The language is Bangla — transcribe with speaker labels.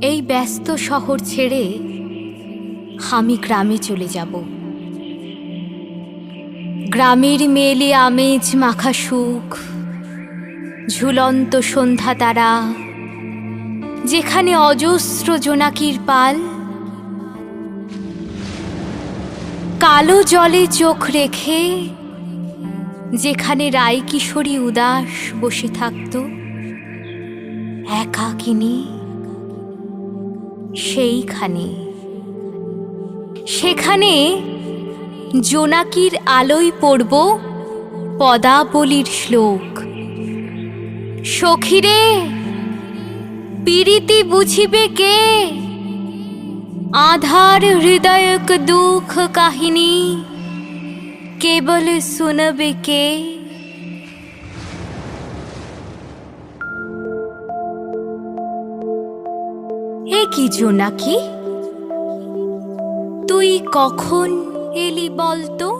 Speaker 1: এই ব্যস্ত শহর ছেড়ে আমি গ্রামে চলে যাব। গ্রামের মেলে আমেজ মাখা সুখ, ঝুলন্ত সন্ধ্যা তারা, যেখানে অজস্র জোনাকির পাল, কালো জলে চোখ রেখে যেখানে রায় কিশোরী উদাস বসে থাকত, একাকিনী সেইখানে। সেখানে জোনাকির আলোয় পড়ব পদাবলীর শ্লোক। সখিরে পীড়িতি বুঝিবে কে? আধার হৃদয়ক দুঃখ কাহিনী কেবল শুনবে কে? এ কি নাকি তুই কখন এলি বলতো?